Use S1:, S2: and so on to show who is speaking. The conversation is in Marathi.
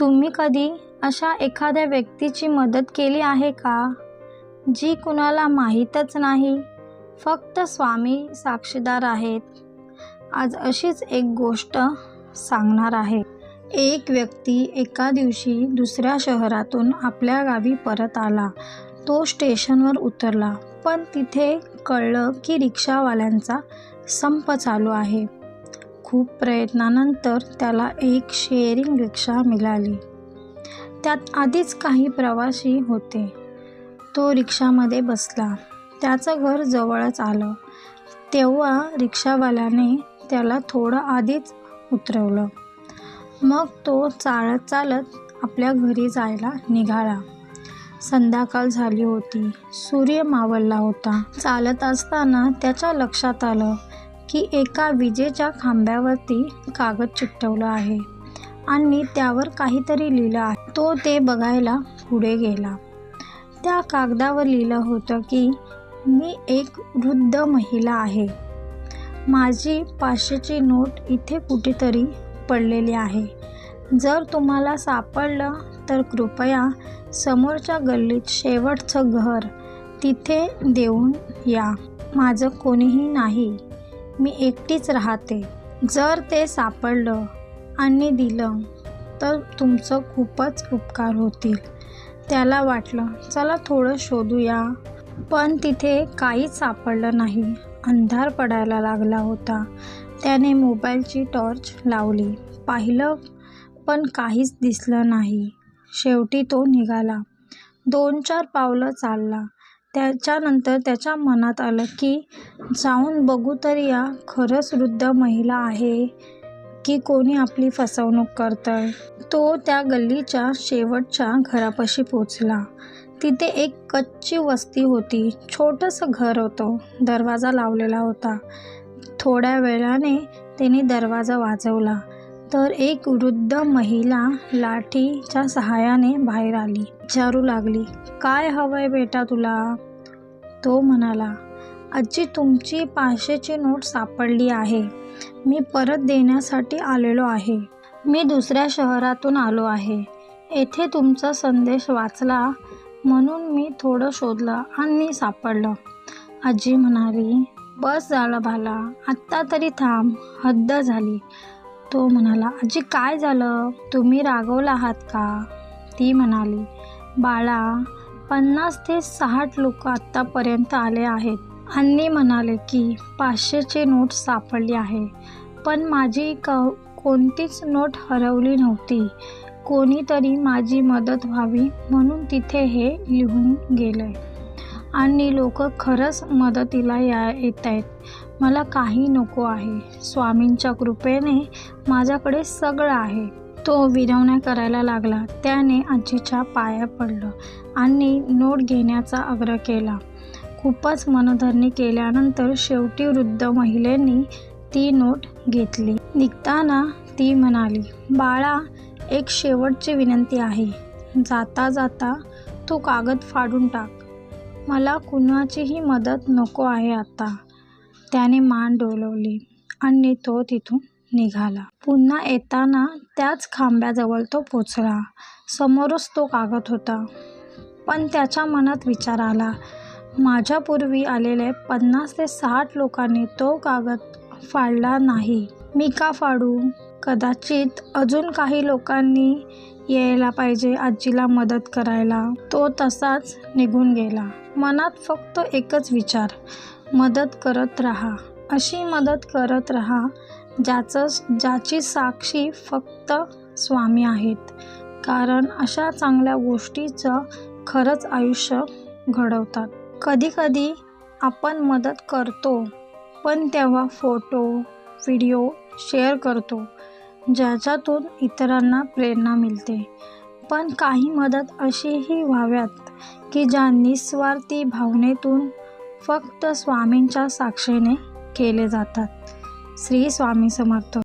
S1: तुम्ही कधी अशा एखाद्या व्यक्तीची मदत केली आहे का? जी कुणाला माहीतच नाही. फक्त स्वामी साक्षीदार आहेत. आज अशीच एक गोष्ट सांगणार आहे. एक व्यक्ती एका दिवशी दुसऱ्या शहरातून आपल्या गावी परत आला. तो स्टेशनवर उतरला. पण तिथे कळलं की रिक्षावाल्यांचा संप चालू आहे. खूप प्रयत्नानंतर त्याला एक शेअरिंग रिक्षा मिळाली. त्यात आधीच काही प्रवासी होते. तो रिक्षामध्ये बसला. त्याचं घर जवळच आलं. तेव्हा रिक्षावाल्याने त्याला थोडं आधीच उतरवलं. मग तो चालत चालत आपल्या घरी जायला निघाला. संध्याकाळ झाली होती. सूर्य मावळला होता. चालत असताना त्याच्या लक्षात आलं की एका विजेच्या खांब्यावरती कागद चिकटवलं आहे आणि त्यावर काहीतरी लिहिलं आहे. तो ते बघायला पुढे गेला. त्या कागदावर लिहिलं होतं की मी एक वृद्ध महिला आहे. माझी पाचशेची नोट इथे कुठेतरी पडलेली आहे. जर तुम्हाला सापडलं तर कृपया समोरच्या गल्लीत शेवटचं घर तिथे देऊन या. माझं कोणीही नाही. मी एकटीच राहते. जर ते सापडलं आणि दिलं तर तुमचं खूपच उपकार होतील. त्याला वाटलं चला थोडं शोधूया. पण तिथे काहीच सापडलं नाही. अंधार पडायला लागला होता. त्याने मोबाईलची टॉर्च लावली. पाहिलं पण काहीच दिसलं नाही. शेवटी तो निघाला. दोन चार पावलं चालला. त्याच्यानंतर त्याच्या मनात आलं की जाऊन बघू तर या खरंच वृद्ध महिला आहे की कोणी आपली फसवणूक करतंय. तो त्या गल्लीच्या शेवटच्या घरापाशी पोचला. तिथे एक कच्ची वस्ती होती. छोटंसं घर होतं. दरवाजा लावलेला होता. थोड्या वेळाने त्याने दरवाजा वाजवला. तर एक वृद्ध महिला लाठीच्या सहाय्याने बाहेर आली. विचारू लागली. काय हवंय बेटा तुला? तो म्हणाला आजी तुमची पाचशेची नोट सापडली आहे. मी परत देण्यासाठी आलेलो आहे. मी दुसऱ्या शहरातून आलो आहे. येथे तुमचा संदेश वाचला म्हणून मी थोडं शोधलं आणि सापडलं. आजी म्हणाली बस झालं भाला आत्ता तरी थांब हद्द झाली. तो म्हणाला आजी काय झालं? तुम्ही रागवला आहात का? ती म्हणाली बाळा पन्नास ते साठ लोक आत्तापर्यंत आले आहेत. आणि म्हणाले की पाचशेची नोट सापडली आहे. पण माझी क कोणतीच नोट हरवली नव्हती. कोणीतरी माझी मदत व्हावी म्हणून तिथे हे लिहून गेलं. आहे आणि लोक खरंच मदतीला या येत आहेत मला काही नको आहे. स्वामींच्या कृपेने माझ्याकडे सगळं आहे. तो विनवण्या करायला लागला. त्याने आजीच्या पाया पडलं आणि नोट घेण्याचा आग्रह केला. खूपच मनधरणी केल्यानंतर शेवटी वृद्ध महिलेने ती नोट घेतली. निघताना ती म्हणाली बाळा एक शेवटची विनंती आहे. जाता जाता तो कागद फाडून टाक. मला कुणाचीही मदत नको आहे आता. त्याने मान डोलवली आणि तो तिथून निघाला. पुन्हा येताना त्याच खांब्याजवळ तो पोचला. समोरच तो कागद होता. पण त्याच्या मनात विचार आला. माझ्यापूर्वी आलेले पन्नास ते साठ लोकांनी तो कागद फाडला नाही. मी का फाडू? कदाचित अजून काही लोकांनी यायला पाहिजे आजीला मदत करायला. तो तसाच निघून गेला. मनात फक्त एकच विचार मदत करत राहा. अशी मदत करत राहा ज्याचं ज्याची साक्षी फक्त स्वामी आहेत. कारण अशा चांगल्या गोष्टीचं खरंच आयुष्य घडवतात. कधीकधी आपण मदत करतो पण तेव्हा फोटो व्हिडिओ शेअर करतो ज्याच्यातून इतरांना प्रेरणा मिळते. पण काही मदत अशीही व्हाव्यात की ज्या निस्वार्थी भावनेतून फक्त स्वामींच्या साक्षीने केले जातात. श्री स्वामी समर्थ.